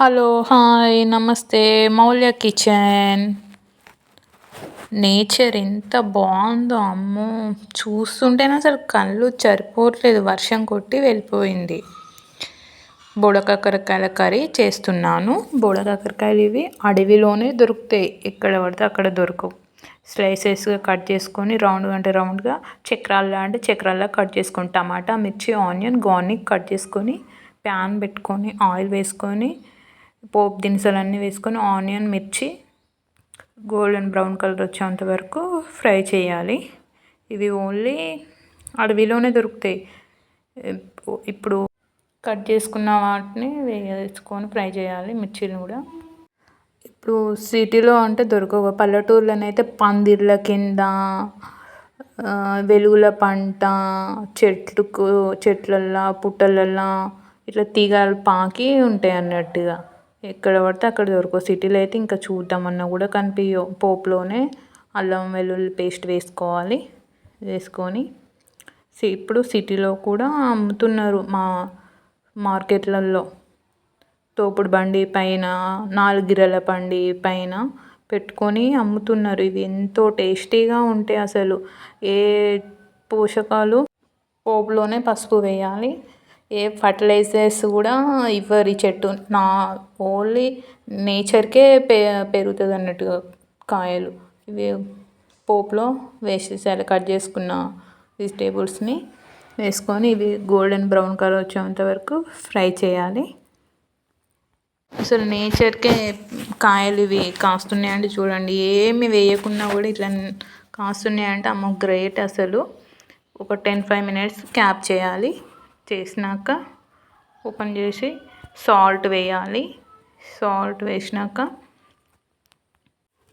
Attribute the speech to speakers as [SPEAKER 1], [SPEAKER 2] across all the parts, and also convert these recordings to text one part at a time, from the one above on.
[SPEAKER 1] Hello hi నమస్తే. Moulya kitchen. Nature ఎంత బాగుందో అమ్మో. చూస్తుంటేనే అసలు కళ్ళు సరిపోవట్లేదు. వర్షం కొట్టి వెళ్ళిపోయింది. బుడకాకరకాయల కర్రీ చేస్తున్నాను. బుడకాకరకాయలు ఇవి అడవిలోనే దొరుకుతాయి. ఎక్కడ పడితే అక్కడ దొరకవు. స్లైసెస్గా కట్ చేసుకొని రౌండ్గా అంటే రౌండ్గా చక్రాల్లా అంటే చక్రాల్లా కట్ చేసుకొని టమాటా మిర్చి ఆనియన్ గార్నిక్ కట్ చేసుకొని ప్యాన్ పెట్టుకొని ఆయిల్ వేసుకొని పోపు దినుసులు అన్నీ వేసుకొని ఆనియన్ మిర్చి గోల్డెన్ బ్రౌన్ కలర్ వచ్చేంత వరకు ఫ్రై చేయాలి. ఇవి ఓన్లీ అడవిలోనే దొరుకుతాయి. ఇప్పుడు కట్ చేసుకున్న వాటిని వేసుకొని ఫ్రై చేయాలి మిర్చిని కూడా. ఇప్పుడు సిటీలో అంటే దొరకవు. పల్లెటూర్లోనైతే పందిర్ల కింద వెలుగుల పంట చెట్లకు చెట్లల్లో పుట్టలల్లో ఇట్లా తీగలు పాకి ఉంటాయి అన్నట్టుగా. ఎక్కడ పడితే అక్కడ దొరకవు సిటీలో అయితే ఇంకా చూద్దామన్నా కూడా కనిపించవు పోపులోనే అల్లం వెల్లుల్లి పేస్ట్ వేసుకోవాలి. వేసుకొని ఇప్పుడు సిటీలో కూడా అమ్ముతున్నారు మా మార్కెట్లలో తోపుడు బండి పైన నాలుగిరల బండి పైన పెట్టుకొని అమ్ముతున్నారు. ఇవి ఎంతో టేస్టీగా ఉంటాయి అసలు. ఏ పోషకాలు పోపులోనే పసుపు వేయాలి. ఏ ఫర్టిలైజర్స్ కూడా ఇవ్వరు ఈ చెట్టు. నా ఓన్లీ నేచర్కే పె పెరుగుతుంది అన్నట్టుగా కాయలు. ఇవి పోపులో వేసేసేయాలి కట్ చేసుకున్న వెజిటేబుల్స్ని వేసుకొని ఇవి గోల్డెన్ బ్రౌన్ కలర్ వచ్చేంత వరకు ఫ్రై చేయాలి. అసలు నేచర్కే కాయలు ఇవి కాస్తున్నాయండి చూడండి ఏమి వేయకున్నా కూడా ఇట్లా కాస్తున్నాయంటే అమ్మ గ్రేట్ అసలు. ఒక టెన్ ఫైవ్ మినిట్స్ క్యాప్ చేయాలి. చేసినాక ఓపెన్ చేసి సాల్ట్ వేయాలి. సాల్ట్ వేసినాక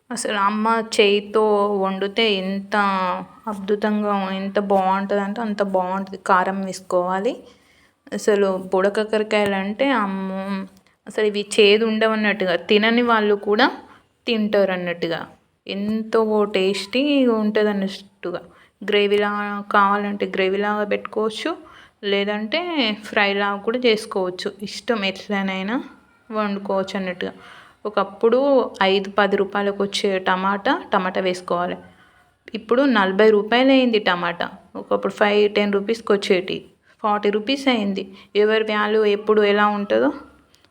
[SPEAKER 1] అసలు అమ్మ చేయితో వండితే ఎంత అద్భుతంగా ఎంత బాగుంటుంది అంటే అంత బాగుంటుంది. కారం వేసుకోవాలి. అసలు బుడకాకరకాయలు అంటే అమ్మ అసలు ఇవి చేదు ఉండవు అన్నట్టుగా తినని వాళ్ళు కూడా తింటారు అన్నట్టుగా ఎంతో టేస్టీగా ఉంటుంది అన్నట్టుగా గ్రేవీలా కావాలంటే గ్రేవీలాగా పెట్టుకోవచ్చు. లేదంటే ఫ్రైలాగా కూడా చేసుకోవచ్చు. ఇష్టం ఎట్లనైనా వండుకోవచ్చు అన్నట్టుగా. ఒకప్పుడు ఐదు పది రూపాయలకు వచ్చే టమాటా టమాటా వేసుకోవాలి. ఇప్పుడు నలభై రూపాయలు అయింది టమాటా. ఒకప్పుడు ఫైవ్ టెన్ రూపీస్కి వచ్చేటి. ఫార్టీ రూపీస్ అయింది. ఎవరి వాల్యూ ఎప్పుడు ఎలా ఉంటుందో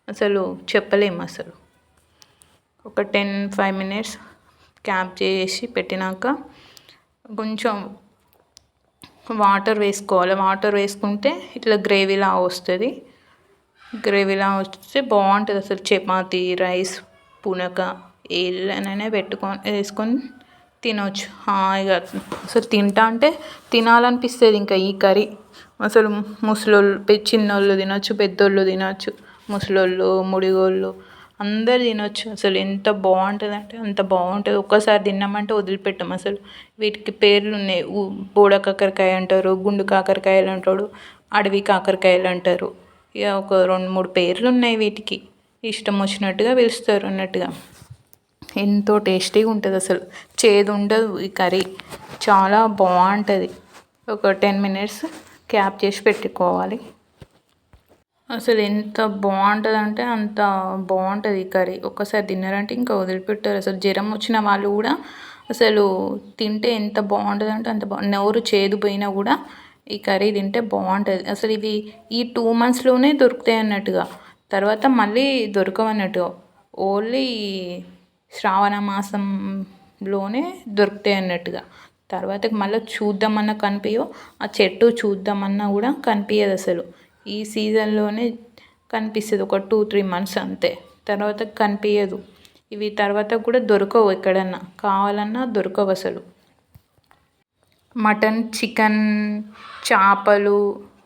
[SPEAKER 1] అసలు చెప్పలేము అసలు. ఒక టెన్ ఫైవ్ మినిట్స్ క్యాప్ చేసి పెట్టినాక కొంచెం వాటర్ వేసుకోవాలి. వాటర్ వేసుకుంటే ఇట్లా గ్రేవీలా వస్తుంది. గ్రేవీలా వస్తే బాగుంటుంది అసలు. చపాతి రైస్ పునక ఏళ్ళనైనా పెట్టుకొని వేసుకొని తినవచ్చు హాయిగా అసలు తింటా అంటే తినాలనిపిస్తుంది ఇంకా ఈ కర్రీ. అసలు ముసలోళ్ళు చిన్నోళ్ళు తినవచ్చు పెద్దోళ్ళు తినవచ్చు ముసలోళ్ళు ముడిగోళ్ళు అందరు తినవచ్చు అసలు ఎంత బాగుంటుంది అంటే అంత బాగుంటుంది. ఒక్కసారి తిన్నామంటే వదిలిపెట్టం అసలు. వీటికి పేర్లు ఉన్నాయి బోడ కాకరకాయ అంటారు గుండు కాకరకాయలు అంటాడు అడవి కాకరకాయలు అంటారు. ఇక ఒక రెండు మూడు పేర్లు ఉన్నాయి వీటికి. ఇష్టం వచ్చినట్టుగా పిలుస్తారు అన్నట్టుగా. ఎంతో టేస్టీగా ఉంటుంది అసలు. చేదు ఉండదు ఈ కర్రీ. చాలా బాగుంటుంది. ఒక టెన్ మినిట్స్ క్యాప్ చేసి పెట్టుకోవాలి. అసలు ఎంత బాగుంటుంది అంటే అంత బాగుంటుంది ఈ కర్రీ. ఒక్కసారి తిన్నారంటే ఇంకా వదిలిపెట్టారు. అసలు జ్వరం వచ్చిన వాళ్ళు కూడా అసలు తింటే ఎంత బాగుంటుంది అంటే అంత బాగుంది నోరు చేదు పోయినా కూడా ఈ కర్రీ తింటే బాగుంటుంది. అసలు ఇవి ఈ టూ మంత్స్లోనే దొరుకుతాయి అన్నట్టుగా. తర్వాత మళ్ళీ దొరకవన్నట్టుగా ఓన్లీ శ్రావణ మాసంలోనే దొరుకుతాయి అన్నట్టుగా. తర్వాత మళ్ళీ చూద్దామన్నా కనిపించవు ఆ చెట్టు చూద్దామన్నా కూడా కనిపించదు అసలు. ఈ సీజన్లోనే కనిపిస్తుంది. ఒక టూ త్రీ మంత్స్ అంతే. తర్వాత కనిపించదు ఇవి తర్వాత కూడా దొరకవు ఎక్కడన్నా. కావాలన్నా దొరకవు అసలు. మటన్ చికెన్ చేపలు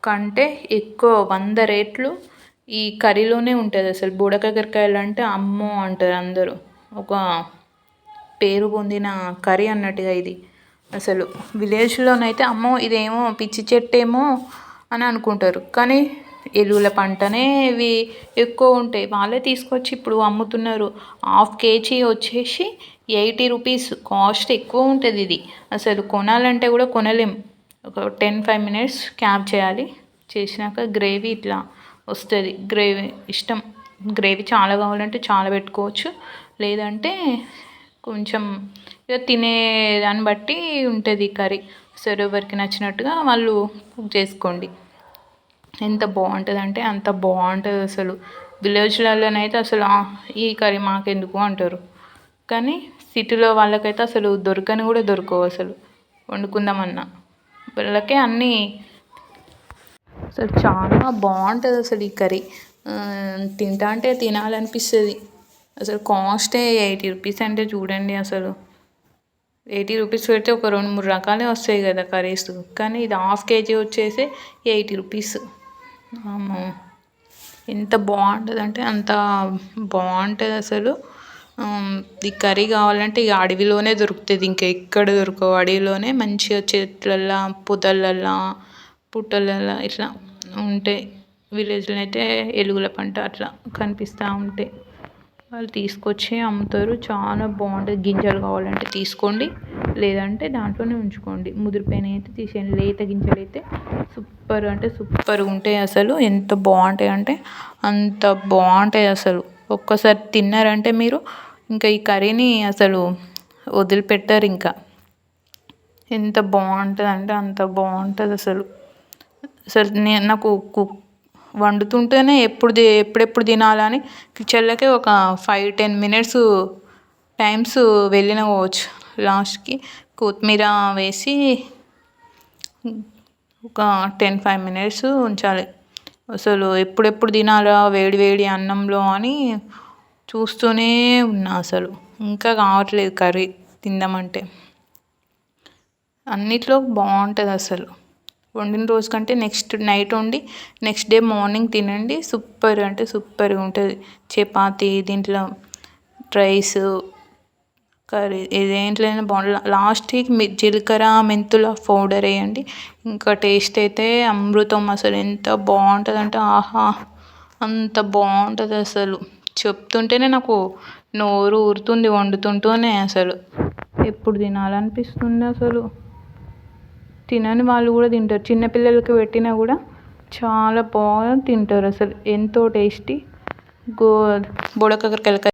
[SPEAKER 1] కంటే ఎక్కువ వంద రేట్లు ఈ కర్రీలోనే ఉంటుంది అసలు. బుడకాకరకాయలు అంటే అమ్మో అంటారు అందరూ. ఒక పేరు పొందిన కర్రీ అన్నట్టుగా ఇది. అసలు విలేజ్లోనైతే అమ్మో ఇదేమో పిచ్చి చెట్టేమో అని అనుకుంటారు. కానీ ఎరువుల పంటనే ఇవి ఎక్కువ ఉంటాయి. వాళ్ళే తీసుకొచ్చి ఇప్పుడు అమ్ముతున్నారు. హాఫ్ కేజీ వచ్చేసి ఎయిటీ రూపీస్ కాస్ట్ ఎక్కువ ఉంటుంది ఇది. అసలు కొనాలంటే కూడా కొనలేం. ఒక టెన్ ఫైవ్ మినిట్స్ క్యాప్ చేయాలి. చేసినాక గ్రేవీ ఇట్లా వస్తుంది. గ్రేవీ ఇష్టం. గ్రేవీ చాలా కావాలంటే చాలా పెట్టుకోవచ్చు. లేదంటే కొంచెం ఇక తినే దాన్ని బట్టి ఉంటుంది కర్రీ. సరోవర్కి ఎవరికి నచ్చినట్టుగా వాళ్ళు కుక్ చేసుకోండి. ఎంత బాగుంటుంది అంటే అంత బాగుంటుంది అసలు. విలేజ్లలోనైతే అసలు ఈ కర్రీ మాకెందుకు అంటారు. కానీ సిటీలో వాళ్ళకైతే అసలు దొరకని కూడా దొరకవు అసలు. వండుకుందామన్నా. వాళ్ళకే అన్నీ. అసలు చాలా బాగుంటుంది అసలు ఈ కర్రీ. తింటా అంటే తినాలనిపిస్తుంది. అసలు కాస్టే ఎయిటీ రూపీస్ అంటే చూడండి అసలు. ఎయిటీ రూపీస్ పెడితే ఒక రెండు మూడు రకాలే వస్తాయి కదా కర్రీస్. కానీ ఇది హాఫ్ కేజీ వచ్చేసి ఎయిటీ రూపీస్. ఎంత బాగుంటుంది అంటే అంత బాగుంటుంది అసలు. ఈ కర్రీ కావాలంటే ఇక అడవిలోనే దొరుకుతుంది. ఇంకా ఎక్కడ దొరకవు. అడవిలోనే మంచిగా చెట్లల్లో పొదలల్లో పుట్టలల్లో ఇట్లా ఉంటాయి విలేజ్లో అయితే ఎలుగుల పంట అట్లా కనిపిస్తూ ఉంటాయి వాళ్ళు తీసుకొచ్చి అమ్ముతారు. చాలా బాగుంటుంది. గింజలు కావాలంటే తీసుకోండి. లేదంటే దాంట్లోనే ఉంచుకోండి. ముదిరిపోయినవి అయితే తీసేయండి. లేత గింజలు అయితే సూపర్ అంటే సూపర్ ఉంటాయి అసలు. ఎంత బాగుంటాయి అంటే అంత బాగుంటాయి అసలు. ఒక్కసారి తిన్నారంటే మీరు ఇంకా ఈ కర్రీని అసలు వదిలిపెట్టరు ఇంకా. ఎంత బాగుంటుంది అంటే అంత బాగుంటుంది అసలు. అసలు నేను నాకు కుక్ వండుతుంటేనే ఎప్పుడు ఎప్పుడెప్పుడు తినాలని కిచెన్లోకి ఒక ఫైవ్ టెన్ మినిట్స్ టైమ్స్ వెళ్ళిన పోవచ్చు లాస్ట్కి కొత్తిమీర వేసి ఒక టెన్ ఫైవ్ మినిట్స్ ఉంచాలి. అసలు ఎప్పుడెప్పుడు తినాలా వేడి వేడి అన్నంలో అని చూస్తూనే ఉన్నా అసలు. ఇంకా కావట్లేదు కర్రీ తిందామంటే. అన్నిట్లో బాగుంటుంది అసలు. వండిన రోజు కంటే నెక్స్ట్ నైట్ వండి నెక్స్ట్ డే మార్నింగ్ తినండి. సూపర్ అంటే సూపర్గా ఉంటుంది. చపాతి దీంట్లో రైస్ కర్రీ దేంట్లోనైనా బాగుంటుంది. లాస్ట్కి జీలకర్ర మెంతుల పౌడర్ వేయండి. ఇంకా టేస్ట్ అయితే అమృతం అసలు ఎంత బాగుంటుంది అంటే ఆహా అంత బాగుంటుంది అసలు. చెప్తుంటేనే నాకు నోరు ఊరుతుంది వండుతుంటూనే అసలు. ఎప్పుడు తినాలనిపిస్తుంది అసలు. తినని వాళ్ళు కూడా తింటారు. చిన్నపిల్లలకి పెట్టినా కూడా చాలా బాగా తింటారు అసలు. ఎంతో టేస్టీ. Go బుడకాకరకాయల curry